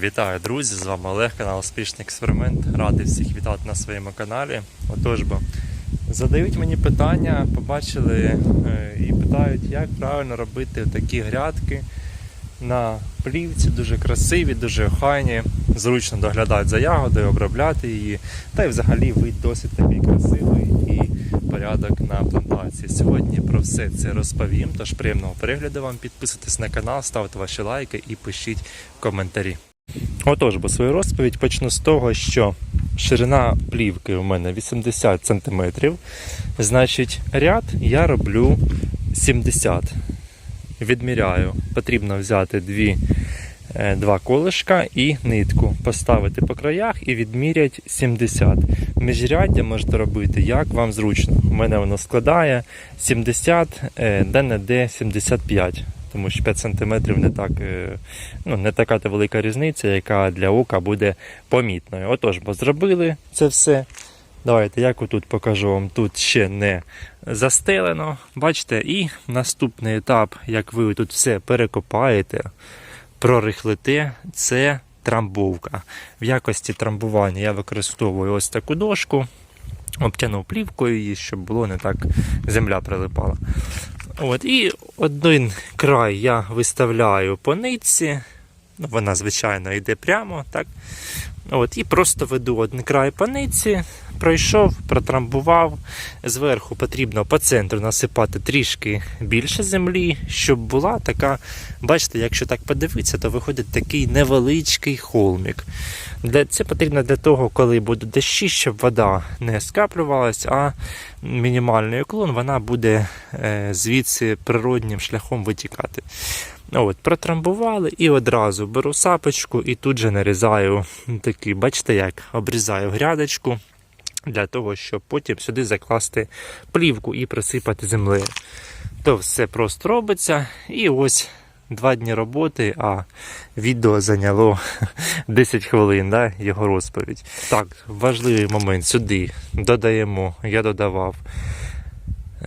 Вітаю, друзі! З вами Олег, канал Успішний експеримент. Радий всіх вітати на своєму каналі. Отож бо задають мені питання, побачили е, і питають, як правильно робити такі грядки на плівці, дуже красиві, дуже охайні, зручно доглядати за ягодою, обробляти її. Та й взагалі вид досить такий красивий і порядок на плантації. Сьогодні про все це розповім. Тож приємного перегляду вам підписуйтесь на канал, ставте ваші лайки і пишіть коментарі. Отож, бо свою розповідь почну з того, що ширина плівки у мене 80 см. Значить, ряд я роблю 70 Відміряю. Потрібно взяти дві, е, два колишка і нитку, поставити по краях і відміряти 70. Міжряддя можете робити як вам зручно. У мене воно складає 70, е, де-не-де 75 тому що 5 см не так, е, ну, не така та велика різниця, яка для ока буде помітною. Отож, бо зробили це все. Давайте як отут покажу вам. Тут ще не застелено. Бачите, і наступний етап, як ви тут все перекопаєте, прорихлите, це трамбовка. В якості трамбування я використовую ось таку дошку, обтянув плівкою її, щоб було не так земля прилипала. От, І один край я виставляю по нитці. Ну, вона, звичайно, йде прямо. так. От, І просто веду один край по нитці, пройшов, протрамбував. Зверху потрібно по центру насипати трішки більше землі, щоб була така. Бачите, якщо так подивитися, то виходить такий невеличкий холмік. Це потрібно для того, коли будуть дощі, щоб вода не скаплювалась, а мінімальний уклон вона буде е, звідси природнім шляхом витікати. От, Протрамбували і одразу беру сапочку і тут же нарізаю такий, бачите, як обрізаю грядочку для того, щоб потім сюди закласти плівку і присипати землею. То все просто робиться. І ось два дні роботи, а відео зайняло 10 хвилин, да, його розповідь. Так, важливий момент сюди додаємо, я додавав.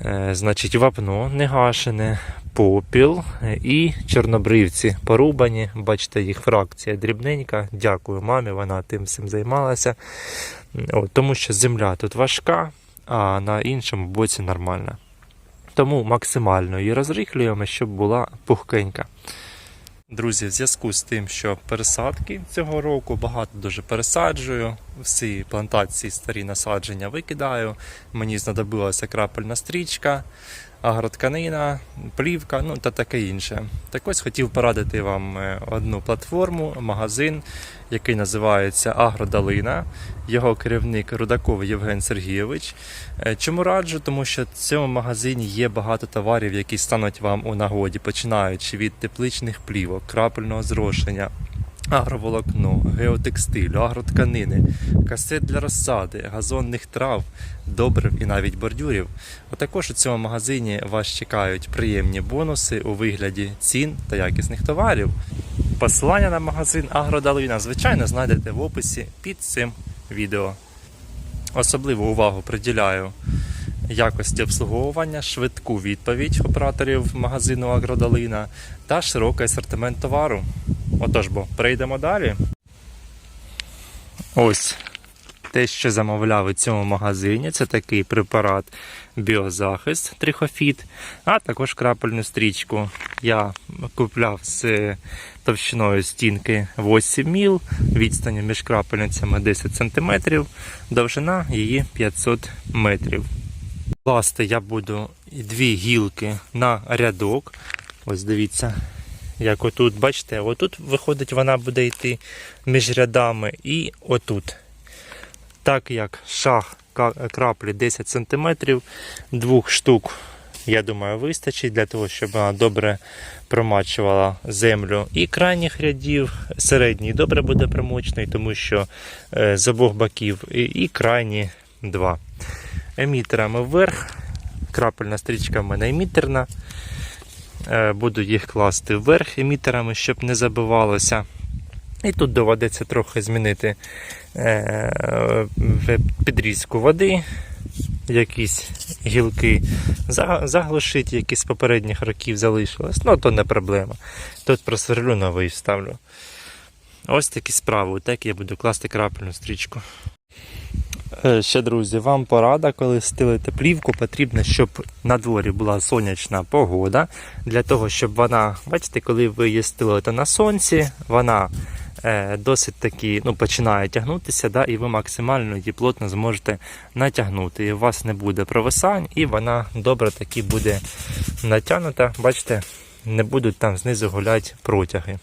Е, Значить, вапно негашене, попіл і чорнобривці порубані. Бачите, їх фракція дрібненька. Дякую мамі, вона тим всім займалася. От, тому що земля тут важка, а на іншому боці нормальна. Тому максимально її розрихлюємо, щоб була пухкенька. Друзі, в зв'язку з тим, що пересадки цього року багато дуже пересаджую, всі плантації старі насадження викидаю. Мені знадобилася крапельна стрічка, агротканина, плівка, ну та таке інше. Так ось хотів порадити вам е, одну платформу, магазин, який називається Агродалина. Його керівник Рудаков Євген Сергійович. Е, Чому раджу? Тому що в цьому магазині є багато товарів, які стануть вам у нагоді, починаючи від тепличних плівок, крапельного зрошення. Агроволокно, геотекстилю, агротканини, касет для розсади, газонних трав, добрив і навіть бордюрів. А також у цьому магазині вас чекають приємні бонуси у вигляді цін та якісних товарів. Посилання на магазин Агродалина, звичайно, знайдете в описі під цим відео. Особливу увагу приділяю якості обслуговування, швидку відповідь операторів магазину Агродалина та широкий асортимент товару. Отож бо, перейдемо далі. Ось те, що замовляв у цьому магазині, це такий препарат біозахист трихофіт, а також крапельну стрічку. Я купляв з товщиною стінки 8 міл, відстані між крапельницями 10 см, довжина її 500 метрів. Класти я буду дві гілки на рядок. Ось дивіться, як отут, бачите, отут виходить, вона буде йти між рядами і отут. Так як шах краплі 10 см, двох штук, я думаю, вистачить для того, щоб вона добре промачувала землю. І крайніх рядів середній добре буде промочений, тому що е, з обох боків, і крайні два. Емітерами вверх. Крапельна стрічка в мене емітерна. Е, Буду їх класти вверх емітерами, щоб не забивалося. І тут доведеться трохи змінити е, підрізку води, якісь гілки, за- заглушити, які з попередніх років залишилось. Ну, то не проблема. Тут просверлю новий вставлю. Ось такі справи. Так я буду класти крапельну стрічку. Е, Ще, друзі, вам порада, коли стелите плівку, потрібно, щоб на дворі була сонячна погода. Для того, щоб вона, бачите, коли ви її стелите на сонці, вона е, досить таки ну, починає тягнутися, да, і ви максимально її плотно зможете натягнути. І у вас не буде провисань, і вона добре таки буде натягнута. Бачите, не будуть там знизу гуляти протяги.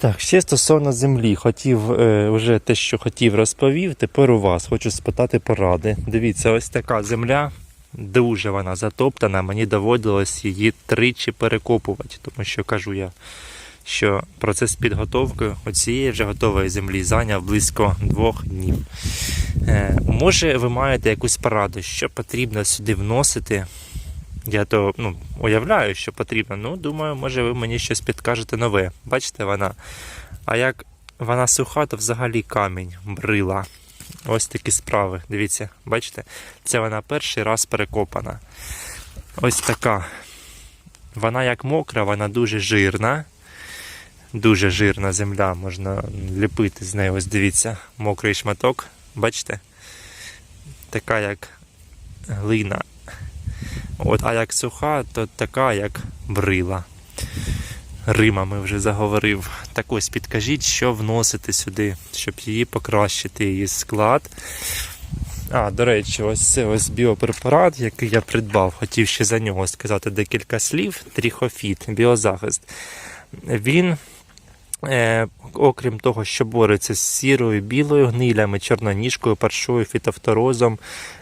Так, ще стосовно землі, хотів е, вже те, що хотів, розповів. Тепер у вас хочу спитати поради. Дивіться, ось така земля, дуже вона затоптана. Мені доводилось її тричі перекопувати, тому що кажу я, що процес підготовки оцієї вже готової землі зайняв близько двох днів. Е, може, ви маєте якусь пораду, що потрібно сюди вносити? Я то ну, уявляю, що потрібно. Ну, думаю, може ви мені щось підкажете нове. Бачите, вона. А як вона суха, то взагалі камінь, брила. Ось такі справи. Дивіться, бачите? Це вона перший раз перекопана. Ось така. Вона як мокра, вона дуже жирна. Дуже жирна земля, можна ліпити з неї. Ось дивіться, мокрий шматок. Бачите? Така як глина. От, а як суха, то така, як брила. Римами вже заговорив. Так ось підкажіть, що вносити сюди, щоб її покращити, її склад. А, до речі, ось це ось біопрепарат, який я придбав. Хотів ще за нього сказати декілька слів. Тріхофіт, біозахист. Він Е, окрім того, що бореться з сірою, білою гнилями, чорноніжкою, паршою, фітофторозом,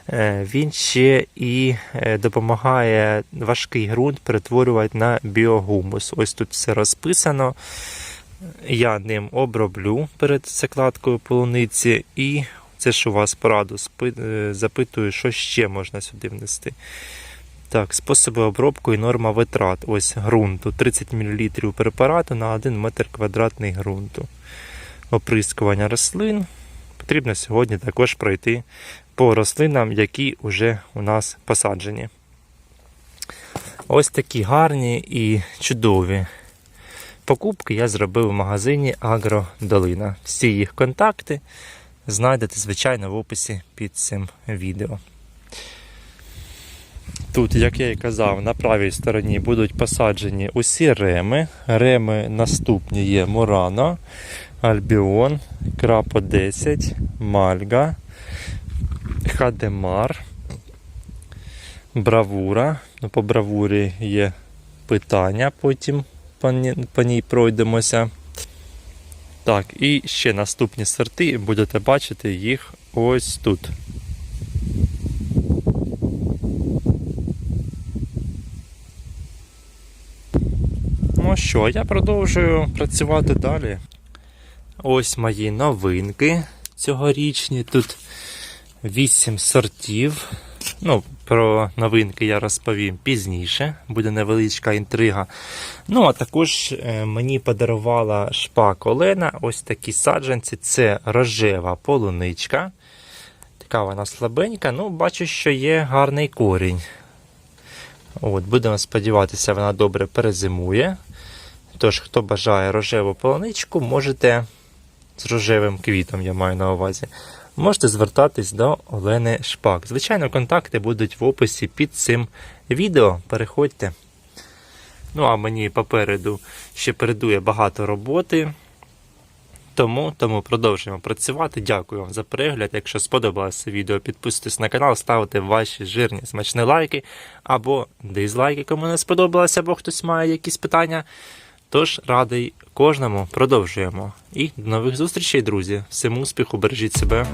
е, він ще і е, допомагає важкий ґрунт перетворювати на біогумус. Ось тут все розписано. Я ним оброблю перед закладкою полуниці, і це ж у вас пораду запитую, що ще можна сюди внести. Так, способи обробки і норма витрат. Ось ґрунту. 30 мл препарату на 1 метр квадратний ґрунту. Оприскування рослин. Потрібно сьогодні також пройти по рослинам, які вже у нас посаджені. Ось такі гарні і чудові покупки я зробив в магазині Агродолина. Всі їх контакти знайдете, звичайно, в описі під цим відео. Тут, як я і казав, на правій стороні будуть посаджені усі реми. Реми наступні є Мурано, Альбіон, Крапо 10, Мальга, Хадемар, Бравура. Ну, по бравурі є питання, потім по ній пройдемося. Так, і ще наступні сорти, будете бачити їх ось тут. Ну що, я продовжую працювати далі. Ось мої новинки цьогорічні. Тут 8 сортів. Ну, про новинки я розповім пізніше, буде невеличка інтрига. Ну, а також е, мені подарувала шпак Олена ось такі саджанці. Це рожева полуничка. Така вона слабенька, ну, бачу, що є гарний корінь. От, Будемо сподіватися, вона добре перезимує. Тож, хто бажає рожеву полуничку, можете з рожевим квітом, я маю на увазі, можете звертатись до Олени Шпак. Звичайно, контакти будуть в описі під цим відео. Переходьте. Ну, а мені попереду ще передує багато роботи. Тому, тому продовжуємо працювати. Дякую вам за перегляд. Якщо сподобалося відео, підписуйтесь на канал, ставте ваші жирні смачні лайки або дизлайки, кому не сподобалося, або хтось має якісь питання. Тож радий кожному продовжуємо. І до нових зустрічей, друзі. Всім успіху, бережіть себе.